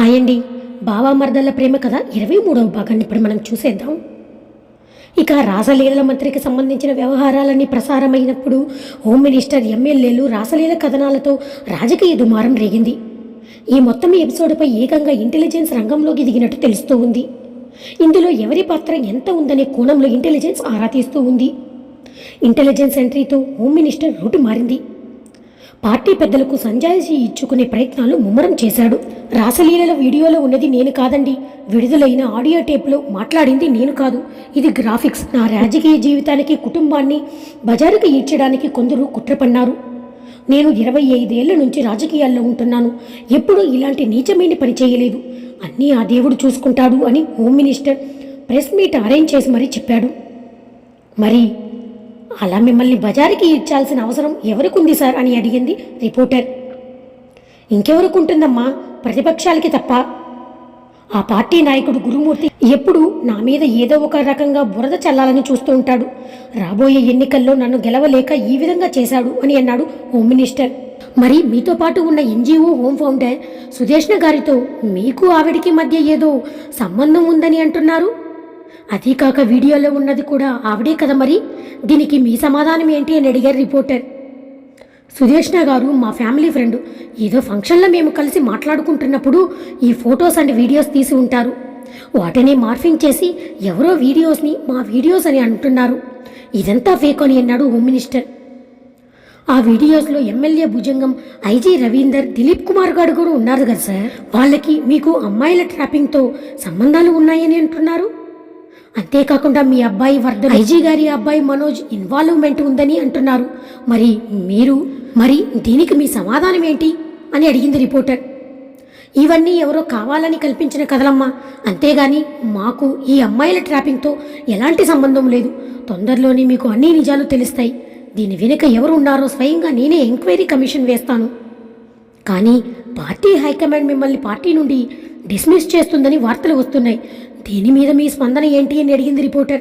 Hi అండి బావా మరదళ్ళ ప్రేమ కథ ఇరవై మూడవ భాగాన్ని ఇప్పుడు మనం చూసేద్దాం. ఇక రాసలీలల మంత్రికి సంబంధించిన వ్యవహారాలన్నీ ప్రసారమైనప్పుడు హోమ్ మినిస్టర్ ఎమ్మెల్యేలు రాసలీల కథనాలతో రాజకీయ దుమారం రేగింది. ఈ మొత్తం ఎపిసోడ్పై ఏకంగా ఇంటెలిజెన్స్ రంగంలోకి దిగినట్టు తెలుస్తూ ఉంది. ఇందులో ఎవరి పాత్ర ఎంత ఉందనే కోణంలో ఇంటెలిజెన్స్ ఆరా తీస్తూ ఉంది. ఇంటెలిజెన్స్ ఎంట్రీతో హోమ్ మినిస్టర్ రూటు మారింది. పార్టీ పెద్దలకు సంజాయిషి ఇచ్చుకునే ప్రయత్నాలు ముమ్మరం చేశాడు. రాసలీలల వీడియోలో ఉన్నది నేను కాదండి. విడుదలైన ఆడియో టేప్లో మాట్లాడింది నేను కాదు. ఇది గ్రాఫిక్స్. నా రాజకీయ జీవితానికి కుటుంబాన్ని బజారుకి ఈడ్చడానికి కొందరు కుట్రపన్నారు నేను ఇరవై ఐదేళ్ళ నుంచి రాజకీయాల్లో ఉంటున్నాను. ఎప్పుడూ ఇలాంటి నీచమైన పని చేయలేదు. అన్నీ ఆ దేవుడు చూసుకుంటాడు అని home minister press meet arrange చేసి మరీ చెప్పాడు. మరి అలా మిమ్మల్ని బజారుకి ఇచ్చాల్సిన అవసరం ఎవరికి ఉంది సార్ అని అడిగింది రిపోర్టర్. ఇంకెవరికి ఉంటుందమ్మా ప్రతిపక్షాలకి తప్ప. ఆ పార్టీ నాయకుడు గురుమూర్తి ఎప్పుడు నా మీద ఏదో ఒక రకంగా బురద చల్లాలని చూస్తూ ఉంటాడు. రాబోయే ఎన్నికల్లో నన్ను గెలవలేక ఈ విధంగా చేశాడు అని అన్నాడు హోమ్ మినిస్టర్. మరి మీతో పాటు ఉన్న ఎన్జిఓ హోమ్ ఫౌండర్ సుదేష్ణ గారితో మీకు ఆవిడికి మధ్య ఏదో సంబంధం ఉందని అంటున్నారు? అదీ కాక వీడియోలో ఉన్నది కూడా ఆవిడే కదా మరి? దీనికి మీ సమాధానం ఏంటి అని అడిగారు రిపోర్టర్. సుదేష్ణ గారు మా ఫ్యామిలీ ఫ్రెండ్ ఏదో ఫంక్షన్లో మేము కలిసి మాట్లాడుకుంటున్నప్పుడు ఈ ఫొటోస్ అండ్ వీడియోస్ తీసి ఉంటారు. వాటిని మార్ఫింగ్ చేసి ఎవరో వీడియోస్ని మా వీడియోస్ అని అంటున్నారు. ఇదంతా ఫేక్ అని అన్నాడు హోమ్ మినిస్టర్. ఆ వీడియోస్లో ఎమ్మెల్యే భుజంగం ఐజీ రవీందర్ దిలీప్ కుమార్ గారు కూడా ఉన్నారు కదా సార్? వాళ్ళకి మీకు అమ్మాయిల ట్రాపింగ్తో సంబంధాలు ఉన్నాయని అంటున్నారు? అంతేకాకుండా మీ అబ్బాయి వర్ధన్. ఐజీ గారి అబ్బాయి మనోజ్ ఇన్వాల్వ్మెంట్ ఉందని అంటున్నారు. మరి మీరు మరి దీనికి మీ సమాధానం ఏంటి అని అడిగింది రిపోర్టర్. ఇవన్నీ ఎవరో కావాలని కల్పించిన కథలమ్మా అంతేగాని మాకు ఈ అమ్మాయిల ట్రాపింగ్తో ఎలాంటి సంబంధం లేదు. తొందరలోనే మీకు అన్ని నిజాలు తెలుస్తాయి. దీని వెనుక ఎవరు ఉన్నారో స్వయంగా నేనే ఎంక్వైరీ కమిషన్ వేస్తాను. కానీ పార్టీ హైకమాండ్ మిమ్మల్ని పార్టీ నుండి డిస్మిస్ చేస్తుందని వార్తలు వస్తున్నాయి. దీని మీద మీ స్పందన ఏంటి అని అడిగింది రిపోర్టర్?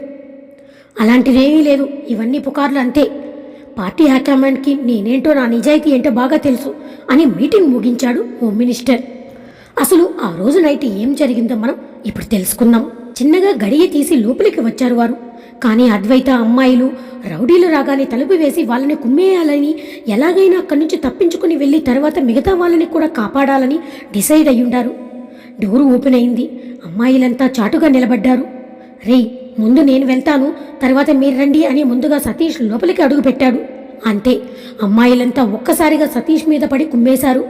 అలాంటిదేమీ లేదు. ఇవన్నీ పుకార్లు అంతే. పార్టీ హైకమాండ్కి నేనేంటో నా నిజాయితీ ఏంటో బాగా తెలుసు అని మీటింగ్ ముగించాడు హోమ్ మినిస్టర్. అసలు ఆ రోజు నైట్ ఏం జరిగిందో మనం ఇప్పుడు తెలుసుకుందాం. చిన్నగా గడియ తీసి లోపలికి వచ్చారు వారు. కానీ అద్వైత అమ్మాయిలు రౌడీలు రాగానే తలుపు వేసి వాళ్ళని కుమ్మేయాలని ఎలాగైనా అక్కడి నుంచి తప్పించుకుని వెళ్ళి తర్వాత మిగతా వాళ్ళని కూడా కాపాడాలని డిసైడ్ అయ్యుండారు. డోరు ఓపెన్ అయింది. అమ్మాయిలంతా చాటుగా నిలబడ్డారు. రేయ్ ముందు నేను వెళ్తాను తర్వాత మీరు రండి అని ముందుగా సతీష్ లోపలికి అడుగుపెట్టాడు అంతే. అమ్మాయిలంతా ఒక్కసారిగా సతీష్ మీద పడి కుమ్మేశారు.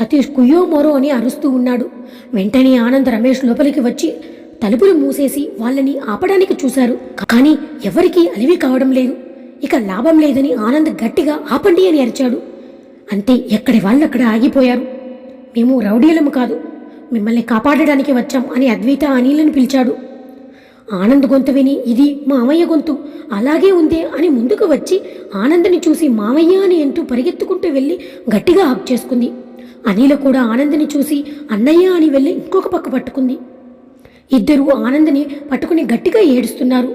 సతీష్ కుయ్యో మోరో అని అరుస్తూ ఉన్నాడు. వెంటనే ఆనంద్ రమేష్ లోపలికి వచ్చి తలుపులు మూసేసి వాళ్ళని ఆపడానికి చూశారు. కానీ ఎవరికీ అలివి కావడం లేదు. ఇక లాభం లేదని ఆనంద్ గట్టిగా ఆపండి అని అరిచాడు. అంతే ఎక్కడి వాళ్ళు అక్కడ ఆగిపోయారు. మేము రౌడీలము కాదు. మిమ్మల్ని కాపాడడానికి వచ్చాం అని అద్వైత అనిల్ని పిలిచాడు. ఆనంద్ గొంతు విని ఇది మామయ్య గొంతు. అలాగే ఉందే అని ముందుకు వచ్చి ఆనంద్ని చూసి మామయ్య అని అంటూ పరిగెత్తుకుంటూ వెళ్ళి గట్టిగా హక్ చేసుకుంది. అనిల కూడా ఆనంద్ని చూసి అన్నయ్య అని వెళ్ళి ఇంకొక పక్క పట్టుకుంది. ఇద్దరు ఆనంద్ని పట్టుకుని గట్టిగా ఏడుస్తున్నారు.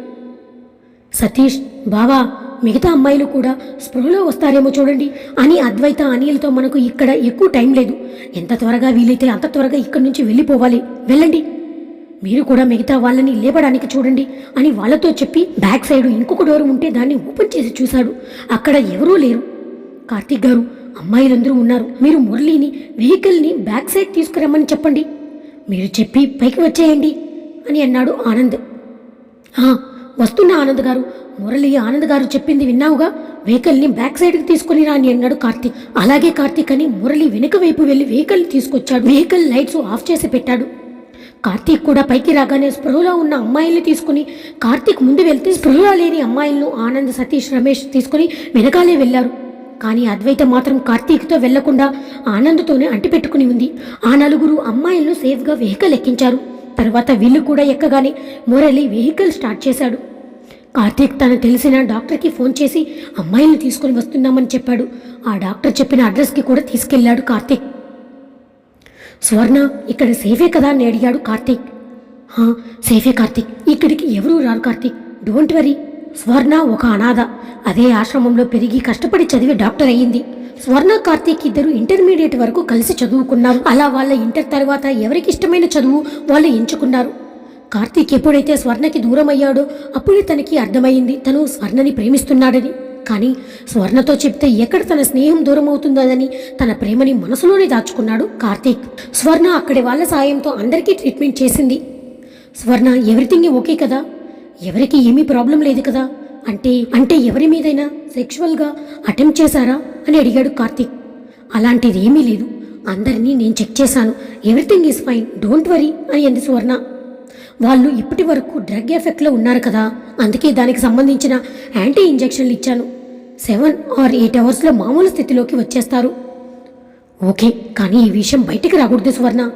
సతీష్ బావా మిగతా అమ్మాయిలు కూడా స్పృహలో వస్తారేమో చూడండి. అని అద్వైత అనిల్తో మనకు ఇక్కడ ఎక్కువ టైం లేదు. ఎంత త్వరగా వీలైతే అంత త్వరగా ఇక్కడి నుంచి వెళ్ళిపోవాలి. వెళ్ళండి. మీరు కూడా మిగతా వాళ్ళని లేపడానికి చూడండి అని వాళ్ళతో చెప్పి బ్యాక్ సైడ్ ఇంకొక డోర్ ఉంటే దాన్ని ఓపెన్ చేసి చూశాడు. అక్కడ ఎవరూ లేరు. కార్తీక్ గారు అమ్మాయిలందరూ ఉన్నారు. మీరు మురళిని వెహికల్ని బ్యాక్ సైడ్ తీసుకురమ్మని చెప్పండి. మీరు చెప్పి పైకి వచ్చేయండి అని అన్నాడు ఆనంద్. "ఆ, వస్తున్నా ఆనంద్ గారు. మురళి ఆనంద్ గారు చెప్పింది విన్నావుగా? వెహికల్ని బ్యాక్ సైడ్కి తీసుకుని రాని అన్నాడు కార్తీక్. అలాగే కార్తీక్ అని మురళి వెనుక వైపు వెళ్ళి వెహికల్ తీసుకొచ్చాడు. వెహికల్ లైట్స్ ఆఫ్ చేసి పెట్టాడు. కార్తీక్ కూడా పైకి రాగానే స్పృహలో ఉన్న అమ్మాయిల్ని తీసుకుని కార్తీక్ ముందు వెళ్తే స్పృహలో లేని అమ్మాయిలను ఆనంద్ సతీష్ రమేష్ తీసుకుని వెనకాలే వెళ్ళారు. కానీ అద్వైత మాత్రం కార్తీక్తో వెళ్ళకుండా ఆనంద్తోనే అంటిపెట్టుకుని ఉంది. ఆ నలుగురు అమ్మాయిలను సేఫ్గా వెహికల్ ఎక్కించారు. తర్వాత వీళ్ళు కూడా ఎక్కగానే మురళి వెహికల్ స్టార్ట్ చేశాడు. కార్తీక్ తను తెలిసిన డాక్టర్కి ఫోన్ చేసి అమ్మాయిల్ని తీసుకొని వస్తున్నామని చెప్పాడు. ఆ డాక్టర్ చెప్పిన అడ్రస్కి కూడా తీసుకెళ్ళాడు కార్తీక్. స్వర్ణ ఇక్కడ సేఫే కదా? అని అడిగాడు కార్తీక్. సేఫే కార్తీక్. ఇక్కడికి ఎవరూ రారు కార్తీక్. Don't worry. స్వర్ణ ఒక అనాథ. అదే ఆశ్రమంలో పెరిగి కష్టపడి చదివి డాక్టర్ అయ్యింది. స్వర్ణ కార్తీక్ ఇద్దరు ఇంటర్మీడియట్ వరకు కలిసి చదువుకున్నారు. అలా వాళ్ళ ఇంటర్ తర్వాత ఎవరికి ఇష్టమైన చదువు వాళ్ళు ఎంచుకున్నారు. కార్తీక్ ఎప్పుడైతే స్వర్ణకి దూరం అయ్యాడో అప్పుడే తనకి అర్థమైంది. తను స్వర్ణని ప్రేమిస్తున్నాడని. కానీ స్వర్ణతో చెప్తే ఎక్కడ తన స్నేహం దూరం అవుతుందోనని తన ప్రేమని మనసులోనే దాచుకున్నాడు కార్తీక్. స్వర్ణ అక్కడి వాళ్ళ సాయంతో అందరికీ ట్రీట్మెంట్ చేసింది. స్వర్ణ ఎవ్రీథింగ్ ఓకే కదా? ఎవరికి ఏమీ ప్రాబ్లం లేదు కదా? అంటే అంటే ఎవరి మీదైనా సెక్షువల్గా అటెంప్ట్ చేశారా అని అడిగాడు కార్తీక్. అలాంటిది ఏమీ లేదు. అందరినీ నేను చెక్ చేశాను. Everything is fine don't worry అని అంది స్వర్ణ. వాళ్ళు ఇప్పటి వరకు డ్రగ్ ఎఫెక్ట్లో ఉన్నారు కదా. అందుకే దానికి సంబంధించిన యాంటీ ఇంజెక్షన్లు ఇచ్చాను సెవెన్ ఆర్ ఎయిట్ అవర్స్లో మామూలు స్థితిలోకి వచ్చేస్తారు. ఓకే కానీ ఈ విషయం బయటికి రాకూడదు సువర్ణ.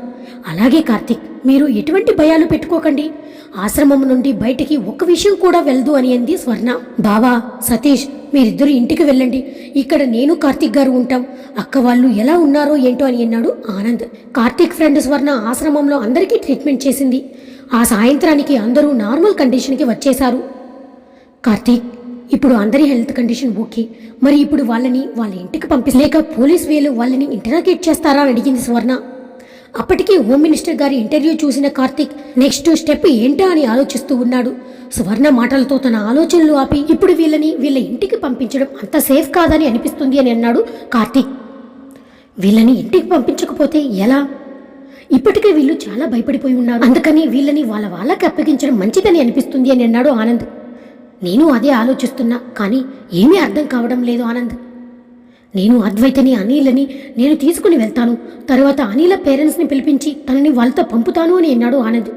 అలాగే కార్తిక్ మీరు ఎటువంటి భయాలు పెట్టుకోకండి. ఆశ్రమం నుండి బయటికి ఒక్క విషయం కూడా వెళ్ళదు అని అంది స్వర్ణ. బావా సతీష్ మీరిద్దరు ఇంటికి వెళ్ళండి. ఇక్కడ నేను కార్తిక్ గారు ఉంటాం. అక్క వాళ్ళు ఎలా ఉన్నారో ఏంటో అని అన్నాడు ఆనంద్. కార్తిక్ ఫ్రెండ్ స్వర్ణ ఆశ్రమంలో అందరికీ ట్రీట్మెంట్ చేసింది. ఆ సాయంత్రానికి అందరూ నార్మల్ కండిషన్కి వచ్చేశారు. కార్తీక్ ఇప్పుడు అందరి హెల్త్ కండిషన్ ఓకే. మరి ఇప్పుడు వాళ్ళని వాళ్ళ ఇంటికి పంపిలేక పోలీస్ వేలు వాళ్ళని ఇంటరాగేట్ చేస్తారా అని అడిగింది స్వర్ణ. అప్పటికే హోమ్ మినిస్టర్ గారి ఇంటర్వ్యూ చూసిన కార్తీక్ నెక్స్ట్ స్టెప్ ఏంటా? అని ఆలోచిస్తూ ఉన్నాడు. స్వర్ణ మాటలతో తన ఆలోచనలు ఆపి ఇప్పుడు వీళ్ళని వీళ్ళ ఇంటికి పంపించడం అంత సేఫ్ కాదని అనిపిస్తుంది అని అన్నాడు కార్తీక్. వీళ్ళని ఇంటికి పంపించకపోతే ఎలా? ఇప్పటికే వీళ్ళు చాలా భయపడిపోయి ఉన్నారు. అందుకని వీళ్ళని వాళ్ళ వాళ్ళకి అప్పగించడం మంచిదని అనిపిస్తుంది అని అన్నాడు ఆనంద్. నేను అదే ఆలోచిస్తున్నా కానీ ఏమీ అర్థం కావడం లేదు ఆనంద్. నేను అద్వైతని అనిలని నేను తీసుకుని వెళ్తాను. తరువాత అనిల పేరెంట్స్ని పిలిపించి తనని వాళ్ళతో పంపుతాను అని అన్నాడు ఆనంద్.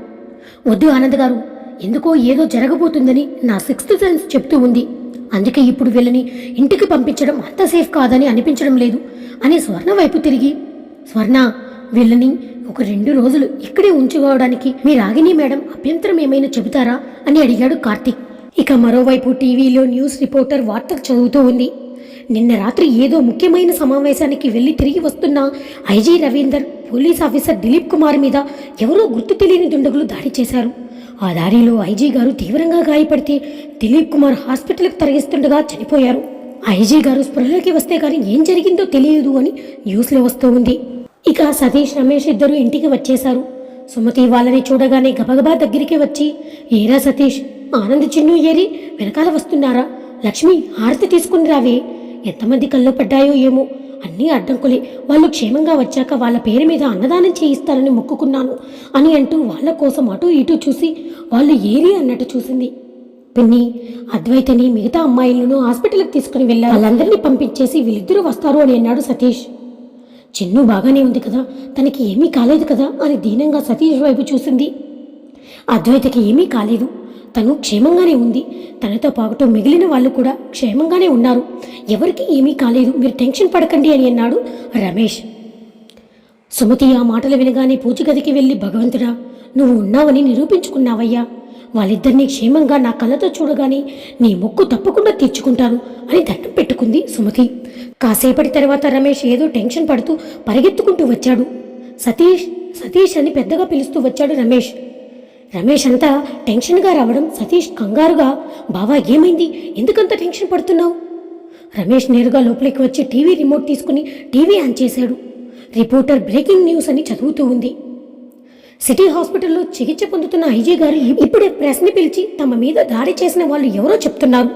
వద్దు ఆనంద్ గారు ఎందుకో ఏదో జరగబోతుందని నా సిక్స్త్ సెన్స్ చెప్తూ ఉంది. అందుకే ఇప్పుడు వీళ్ళని ఇంటికి పంపించడం అంత సేఫ్ కాదని అనిపించడం లేదు. అని స్వర్ణ వైపు తిరిగి స్వర్ణ వీళ్ళని ఒక రెండు రోజులు ఇక్కడే ఉంచుకోవడానికి మీ రాగిణి మేడం అభ్యంతరం ఏమైనా చెబుతారా? అని అడిగాడు కార్తీక్. ఇక మరోవైపు టీవీలో న్యూస్ రిపోర్టర్ వార్తలు చదువుతూ ఉంది. నిన్న రాత్రి ఏదో ముఖ్యమైన సమావేశానికి వెళ్ళి తిరిగి వస్తున్న IG Ravinder police officer Dilip Kumar మీద ఎవరో గుర్తు తెలియని దుండగులు దాడి చేశారు. ఆ దారిలో ఐజీ గారు తీవ్రంగా గాయపడితే దిలీప్ కుమార్ హాస్పిటల్కి తరలిస్తుండగా చనిపోయారు. ఐజీ గారు స్పృహలోకి వస్తే కానీ ఏం జరిగిందో తెలియదు అని న్యూస్లో వస్తూ ఉంది. ఇక సతీష్ రమేష్ ఇద్దరు ఇంటికి వచ్చేశారు. సుమతి వాళ్ళని చూడగానే గబగబా దగ్గరికి వచ్చి ఏరా సతీష్ ఆనంద్ చిన్ను ఏరి వెనకాల వస్తున్నారా? లక్ష్మి హారతి తీసుకుని రావే. ఎంతమంది కళ్ళు పడ్డాయో ఏమో. అన్నీ అడ్డంకులే. వాళ్ళు క్షేమంగా వచ్చాక వాళ్ళ పేరు మీద అన్నదానం చేయిస్తారని మొక్కుకున్నాను అని అంటూ వాళ్ళ కోసం అటు ఇటు చూసి వాళ్ళు ఏరి అన్నట్టు చూసింది. పిన్ని అద్వైతని మిగతా అమ్మాయిలను హాస్పిటల్కి తీసుకుని వెళ్ళారు. వాళ్ళందరినీ పంపించేసి వీళ్ళిద్దరూ వస్తారు అని అన్నాడు సతీష్. చిన్ను బాగానే ఉంది కదా. తనకి ఏమీ కాలేదు కదా అని దీనంగా సతీష్ వైపు చూసింది. అద్వైతకి ఏమీ కాలేదు. తను క్షేమంగానే ఉంది. తనతో పాటు మిగిలిన వాళ్ళు కూడా క్షేమంగానే ఉన్నారు. ఎవరికీ ఏమీ కాలేదు. మీరు టెన్షన్ పడకండి అని అన్నాడు రమేష్. సుమతి ఆ మాటలు వినగానే పూజ గదికి వెళ్ళి భగవంతుడా నువ్వు ఉన్నావని నిరూపించుకున్నావయ్యా. వాళ్ళిద్దరినీ క్షేమంగా నా కళ్ళతో చూడగానే నీ మొక్కు తప్పకుండా తీర్చుకుంటాను అని దండం పెట్టుకుంది సుమతి. కాసేపటి తర్వాత రమేష్ ఏదో టెన్షన్ పడుతూ పరిగెత్తుకుంటూ వచ్చాడు. సతీష్ సతీష్ అని పెద్దగా పిలుస్తూ వచ్చాడు రమేష్. రమేష్ అంతా టెన్షన్గా రావడం సతీష్ కంగారుగా బావా ఏమైంది? ఎందుకంత టెన్షన్ పడుతున్నావు? రమేష్ నేరుగా లోపలికి వచ్చి టీవీ రిమోట్ తీసుకుని టీవీ ఆన్ చేశాడు. రిపోర్టర్ బ్రేకింగ్ న్యూస్ అని చదువుతూ ఉంది. సిటీ హాస్పిటల్లో చికిత్స పొందుతున్న ఐజీ గారు ఇప్పుడే ప్రెస్ని పిలిచి తమ మీద దాడి చేసిన వాళ్ళు ఎవరో చెప్తున్నారు.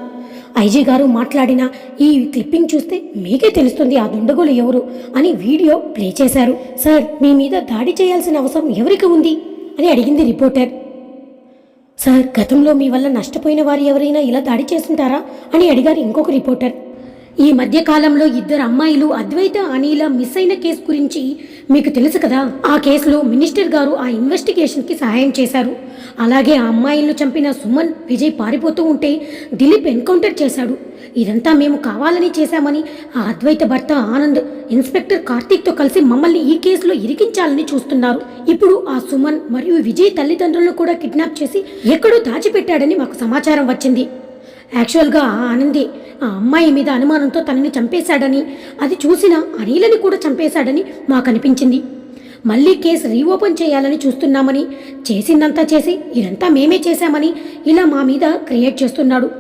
ఐజీ గారు మాట్లాడిన ఈ క్లిప్పింగ్ చూస్తే మీకే తెలుస్తుంది ఆ దుండగులు ఎవరు అని వీడియో ప్లే చేశారు. సార్ మీ మీద దాడి చేయాల్సిన అవసరం ఎవరికి ఉంది? అని అడిగింది రిపోర్టర్. సార్ గతంలో మీ వల్ల నష్టపోయిన వారు ఎవరైనా ఇలా దాడి చేస్తుంటారా అని అడిగారు ఇంకొక రిపోర్టర్. ఈ మధ్యకాలంలో ఇద్దరు అమ్మాయిలు అద్వైత అనిల మిస్ అయిన కేసు గురించి మీకు తెలుసు కదా? ఆ కేసులో మినిస్టర్ గారు ఆ ఇన్వెస్టిగేషన్కి సహాయం చేశారు. అలాగే ఆ అమ్మాయిలను చంపిన సుమన్ విజయ్ పారిపోతూ ఉంటే దిలీప్ ఎన్కౌంటర్ చేశాడు. ఇదంతా మేము కావాలని చేశామని ఆ అద్వైత భర్త ఆనంద్ ఇన్స్పెక్టర్ కార్తీక్తో కలిసి మమ్మల్ని ఈ కేసులో ఇరికించాలని చూస్తున్నారు. ఇప్పుడు ఆ సుమన్ మరియు విజయ్ తల్లిదండ్రులను కూడా కిడ్నాప్ చేసి ఎక్కడో దాచిపెట్టాడని మాకు సమాచారం వచ్చింది. యాక్చువల్గా ఆ ఆనందే ఆ అమ్మాయి మీద అనుమానంతో తనని చంపేశాడని అది చూసిన అనిలని కూడా చంపేశాడని మాకు అనిపించింది మళ్ళీ కేసు రీఓపెన్ చేయాలని చూస్తున్నామని చేసిందంతా చేసి ఇదంతా మేమే చేశామని ఇలా మా మీద క్రియేట్ చేస్తున్నాడు.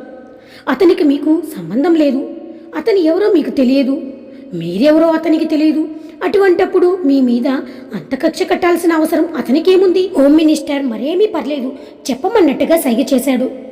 అతనికి మీకు సంబంధం లేదు. అతని ఎవరో మీకు తెలియదు. మీరెవరో అతనికి తెలియదు. అటువంటప్పుడు మీ మీద అంత కక్ష కట్టాల్సిన అవసరం అతనికేముంది? హోమ్ మినిస్టర్ మరేమీ పర్లేదు. చెప్పమన్నట్టుగా సైగ చేశాడు.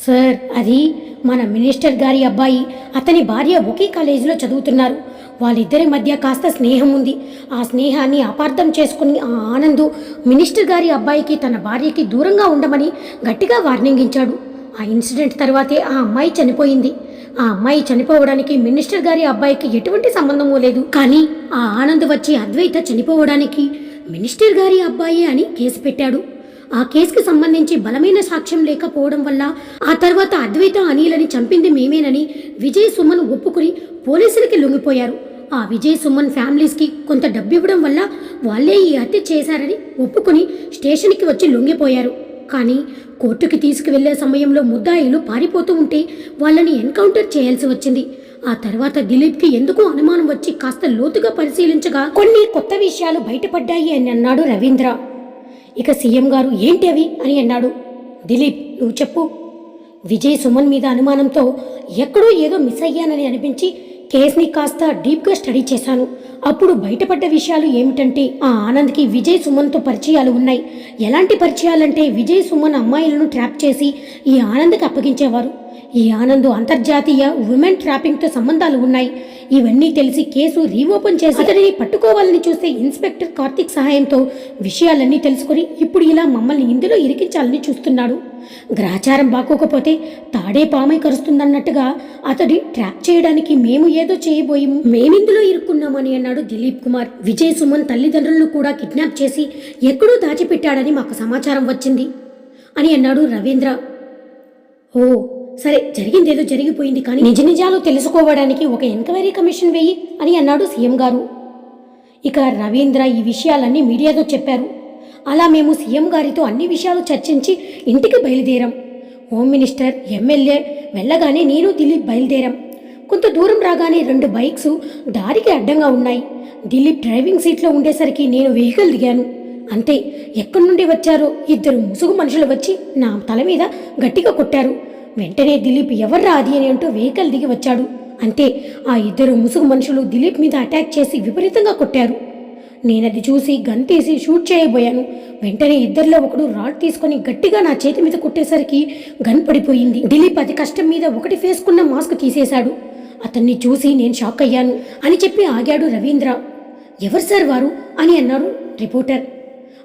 సార్ అది మన మినిస్టర్ గారి అబ్బాయి. అతని భార్య ఒకే కాలేజీలో చదువుతున్నారు. వాళ్ళిద్దరి మధ్య కాస్త స్నేహం ఉంది. ఆ స్నేహాన్ని అపార్థం చేసుకుని ఆ ఆనందు మినిస్టర్ గారి అబ్బాయికి తన భార్యకి దూరంగా ఉండమని గట్టిగా వార్నింగ్ ఇచ్చాడు ఆ ఇన్సిడెంట్ తర్వాతే ఆ అమ్మాయి చనిపోయింది. ఆ అమ్మాయి చనిపోవడానికి మినిస్టర్ గారి అబ్బాయికి ఎటువంటి సంబంధమూ లేదు. కానీ ఆ ఆనంద్ వచ్చి అద్వైత చనిపోవడానికి మినిస్టర్ గారి అబ్బాయి అని కేసు పెట్టాడు. ఆ కేసుకి సంబంధించి బలమైన సాక్ష్యం లేకపోవడం వల్ల ఆ తర్వాత అద్వైత అనిలని చంపింది మేమేనని విజయ్ సుమన్ ఒప్పుకుని పోలీసులకి లొంగిపోయారు. ఆ విజయ్ సుమన్ ఫ్యామిలీస్కి కొంత డబ్బు ఇవ్వడం వల్ల వాళ్ళే ఈ హత్య చేశారని ఒప్పుకుని స్టేషన్కి వచ్చి లొంగిపోయారు. కానీ కోర్టుకి తీసుకువెళ్ళే సమయంలో ముద్దాయిలు పారిపోతూ ఉంటే వాళ్ళని ఎన్కౌంటర్ చేయాల్సి వచ్చింది. ఆ తర్వాత దిలీప్కి ఎందుకు అనుమానం వచ్చి కాస్త లోతుగా పరిశీలించగా కొన్ని కొత్త విషయాలు బయటపడ్డాయి అని అన్నాడు రవీంద్ర. ఇక సీఎం గారు ఏంటి అవి అని అన్నాడు. దిలీప్ నువ్వు చెప్పు. విజయ్ సుమన్ మీద అనుమానంతో ఎక్కడో ఏదో మిస్ అయ్యానని అనిపించి కేసుని కాస్త డీప్గా స్టడీ చేశాను. అప్పుడు బయటపడ్డ విషయాలు ఏమిటంటే ఆ ఆనంద్కి విజయ్ సుమన్తో పరిచయాలు ఉన్నాయి. ఎలాంటి పరిచయాలంటే విజయ్ సుమన్ అమ్మాయిలను ట్రాప్ చేసి ఈ ఆనంద్కి అప్పగించేవారు. ఈ ఆనంద్ అంతర్జాతీయ ఉమెన్ ట్రాపింగ్తో సంబంధాలు ఉన్నాయి. ఇవన్నీ తెలిసి కేసు రీఓపెన్ చేసి అతడిని పట్టుకోవాలని చూసే ఇన్స్పెక్టర్ కార్తిక్ సహాయంతో విషయాలన్నీ తెలుసుకొని ఇప్పుడు ఇలా మమ్మల్ని ఇందులో ఇరికించాలని చూస్తున్నాడు. గ్రహచారం బాగోకపోతే తాడే పామై కరుస్తుందన్నట్టుగా అతడి ట్రాప్ చేయడానికి మేము ఏదో చేయబోయి మేమిందులో ఇరుక్కున్నామని అన్నాడు దిలీప్ కుమార్. విజయ్ సుమన్ తల్లిదండ్రులను కూడా కిడ్నాప్ చేసి ఎక్కడో దాచిపెట్టాడని మాకు సమాచారం వచ్చింది అని అన్నాడు రవీంద్ర. ఓ సరే జరిగిందేదో జరిగిపోయింది కానీ నిజ నిజాలు తెలుసుకోవడానికి ఒక ఎంక్వైరీ కమిషన్ వేయి అని అన్నాడు సీఎం గారు. ఇక రవీంద్ర ఈ విషయాలన్నీ మీడియాతో చెప్పారు. అలా మేము సీఎం గారితో అన్ని విషయాలు చర్చించి ఇంటికి బయలుదేరాం. హోమ్ మినిస్టర్ ఎమ్మెల్యే వెళ్ళగానే నేను దిలీప్ బయలుదేరాం. కొంత దూరం రాగానే రెండు బైక్స్ దారికి అడ్డంగా ఉన్నాయి. దిలీప్ డ్రైవింగ్ సీట్లో ఉండేసరికి నేను వెహికల్ దిగాను. అంతే ఎక్కడి నుండి వచ్చారో ఇద్దరు ముసుగు మనుషులు వచ్చి నా తల మీద గట్టిగా కొట్టారు. వెంటనే దిలీప్ ఎవర్రా అది అని అంటూ వెహికల్ దిగి వచ్చాడు. అంతే ఆ ఇద్దరు ముసుగు మనుషులు దిలీప్ మీద అటాక్ చేసి విపరీతంగా కొట్టారు. నేనది చూసి గన్ తీసి షూట్ చేయబోయాను. వెంటనే ఇద్దరిలో ఒకడు రాడ్ తీసుకొని గట్టిగా నా చేతి మీద కొట్టేసరికి గన్ పడిపోయింది. దిలీప్ అతి కష్టం మీద ఒకటి ఫేస్కున్న మాస్క్ తీసేశాడు. అతన్ని చూసి నేను షాక్ అయ్యాను అని చెప్పి ఆగాడు రవీంద్ర. ఎవరు సార్ వారు అని అన్నారు రిపోర్టర్.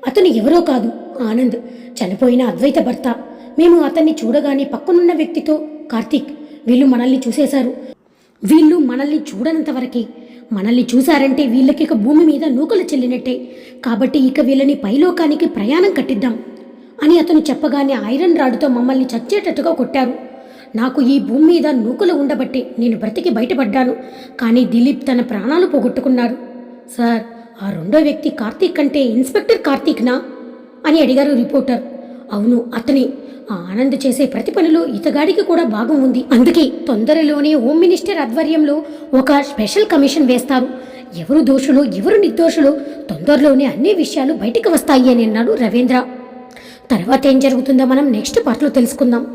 అతను ఎవరో కాదు ఆనంద్. చనిపోయిన అద్వైత భర్త. మేము అతన్ని చూడగానే పక్కనున్న వ్యక్తితో కార్తీక్ వీళ్ళు మనల్ని చూసేశారు. వీళ్ళు మనల్ని చూడనంత వరకే మనల్ని చూశారంటే వీళ్ళకి ఇక భూమి మీద నూకలు చెల్లినట్టే. కాబట్టి ఇక వీళ్ళని పైలోకానికి ప్రయాణం కట్టిద్దాం అని అతను చెప్పగానే ఐరన్ రాడ్తో మమ్మల్ని చచ్చేటట్టుగా కొట్టారు. నాకు ఈ భూమి మీద నూకలు ఉండబట్టే నేను బ్రతికి బయటపడ్డాను. కానీ దిలీప్ తన ప్రాణాలు పోగొట్టుకున్నాడు. సార్ ఆ రెండో వ్యక్తి కార్తీక్ అంటే ఇన్స్పెక్టర్ కార్తీక్నా? అని అడిగారు రిపోర్టర్. అవును అతని. ఆనంద్ చేసే ప్రతి పనిలో ఇతగాడికి కూడా భాగం ఉంది. అందుకే తొందరలోనే హోమ్ మినిస్టర్ ఆధ్వర్యంలో ఒక స్పెషల్ కమిషన్ వేస్తారు. ఎవరు దోషులు ఎవరు నిర్దోషులు తొందరలోనే అన్ని విషయాలు బయటికి వస్తాయి అని అన్నాడు రవీంద్ర. తర్వాత ఏం జరుగుతుందో మనం నెక్స్ట్ పార్ట్లో తెలుసుకుందాం.